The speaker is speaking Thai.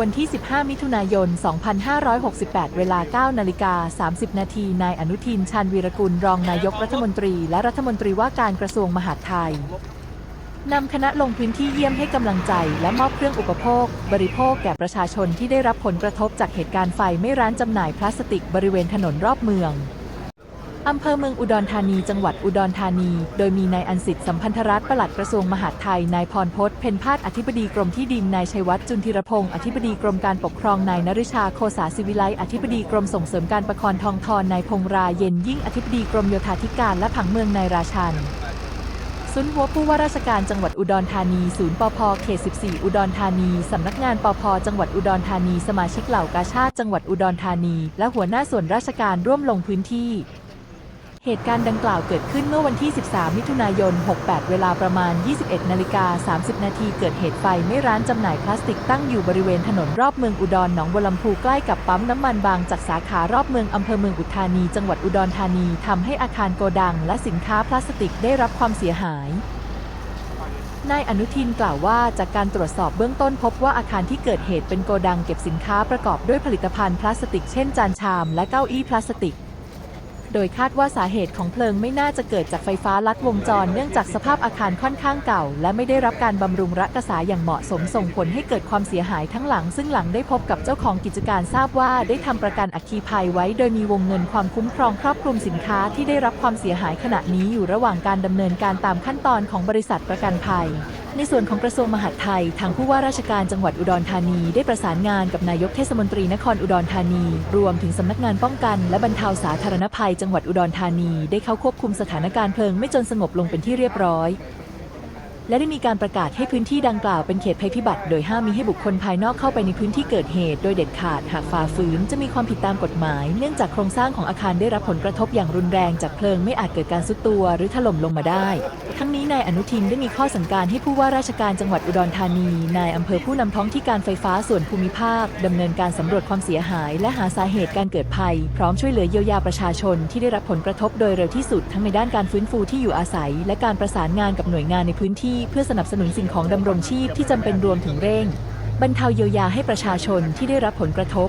วันที่ 15 มิถุนายน 2568 เวลา 9 นาฬิกา 30 นาที นายอนุทิน ชาญวีรกุล รองนายกรัฐมนตรี และรัฐมนตรีว่าการกระทรวงมหาดไทย นำคณะลงพื้นที่เยี่ยมให้กำลังใจ และมอบเครื่องอุปโภค บริโภคแก่ประชาชนที่ได้รับผลกระทบจากเหตุการณ์ไฟไม่ร้านจำหน่ายพลาสติกบริเวณถนนรอบเมือง อำเภอเมืองอุดรธานีจังหวัดอุดรธานี โดยมีนายอันสิทธิ์สัมพันธรัตน์ปลัดกระทรวงมหาดไทย นายพรพศเพ็ญพาสอธิบดีกรมที่ดิน นายชัยวัฒน์จุนธีรพงศ์อธิบดีกรมการปกครอง นายนริชาโคสาศิวิไลอธิบดีกรมส่งเสริมการประคองทองทอนนายพงราเย็นยิ่งอธิบดีกรมโยธาธิการและผังเมืองนายราชันศูนย์หัวผู้ว่าราชการจังหวัดอุดรธานี ศูนย์ปพเขต 14 อุดรธานี สำนักงานปพจังหวัดอุดรธานี สมาชิกเหล่ากาชาติจังหวัดอุดรธานี และหัวหน้าส่วนราชการร่วมลงพื้นที่ เหตุการณ์ดังกล่าวเกิดขึ้นเมื่อวันที่ 13 มิถุนายน 68 เวลาประมาณ 21 นาฬิกา 30 นาทีเกิดเหตุไฟไหม้ร้านจำหน่ายพลาสติกตั้งอยู่บริเวณถนนรอบเมืองอุดรหนองบัวลำพูใกล้กับปั๊มน้ำมันบางจากสาขารอบเมืองอำเภอเมืองอุดรธานี จังหวัดอุดรธานีทำให้อาคารโกดัง และสินค้าพลาสติกได้รับความเสียหายนายอนุทินกล่าวว่าจากการตรวจสอบเบื้องต้นพบว่าอาคารที่เกิดเหตุเป็นโกดังเก็บสินค้าประกอบด้วยผลิตภัณฑ์พลาสติกเช่นจานชามและเก้าอี้พลาสติก โดยคาดว่าสาเหตุของเพลิงไม่น่าจะเกิดจากไฟฟ้าลัดวงจร เนื่องจากสภาพอาคารค่อนข้างเก่า และไม่ได้รับการบำรุงรักษาอย่างเหมาะสมส่งผลให้เกิดความเสียหายทั้งหลัง ซึ่งหลังได้พบกับเจ้าของกิจการทราบว่าได้ทำประกันอัคคีภัยไว้ โดยมีวงเงินความคุ้มครองครอบคลุมสินค้าที่ได้รับความเสียหายขณะนี้อยู่ระหว่างการดำเนินการตามขั้นตอนของบริษัทประกันภัย ในส่วนของกระทรวงมหาดไทย ทางผู้ว่าราชการจังหวัดอุดรธานี ได้ประสานงานกับนายกเทศมนตรีนครอุดรธานี รวมถึงสำนักงานป้องกัน และบรรเทาสาธารณภัย จังหวัดอุดรธานี ได้เข้าควบคุมสถานการณ์เพลิงไม่จนสงบลงเป็นที่เรียบร้อย และได้มีการประกาศให้พื้นที่ดังกล่าวเป็นเขตภัยพิบัติโดยห้ามมีให้บุคคลภายนอกเข้าไปในพื้นที่เกิดเหตุ โดยเด็ดขาดหากฝ่าฝืนจะมีความผิดตามกฎหมาย เนื่องจากโครงสร้างของอาคารได้รับผลกระทบอย่างรุนแรงจากเพลิงไม่อาจเกิดการซุดตัว หรือถล่มลงมาได้ ทั้งนี้ายอนุทินได้มีข้อสั่งการให้ผู้ว่าราชการจังหวัดอุดรธานี นายอำเภอผู้นำท้องที่การไฟฟ้าส่วนภูมิภาคดำเนินการสำรวจความเสียหาย และหาสาเหตุการเกิดภัย พร้อมช่วยเหลือเยียวยาประชาชนที่ได้รับผลกระทบโดยเร็วที่สุดทั้งในด้านการฟื้นฟูที่อยู่อาศัย และการประสานงานกับหน่วยงานในพื้นที่ เพื่อสนับสนุนสิ่งของดำรงชีพที่จำเป็นรวมถึงเร่งบรรเทาเยียวยาให้ประชาชนที่ได้รับผลกระทบ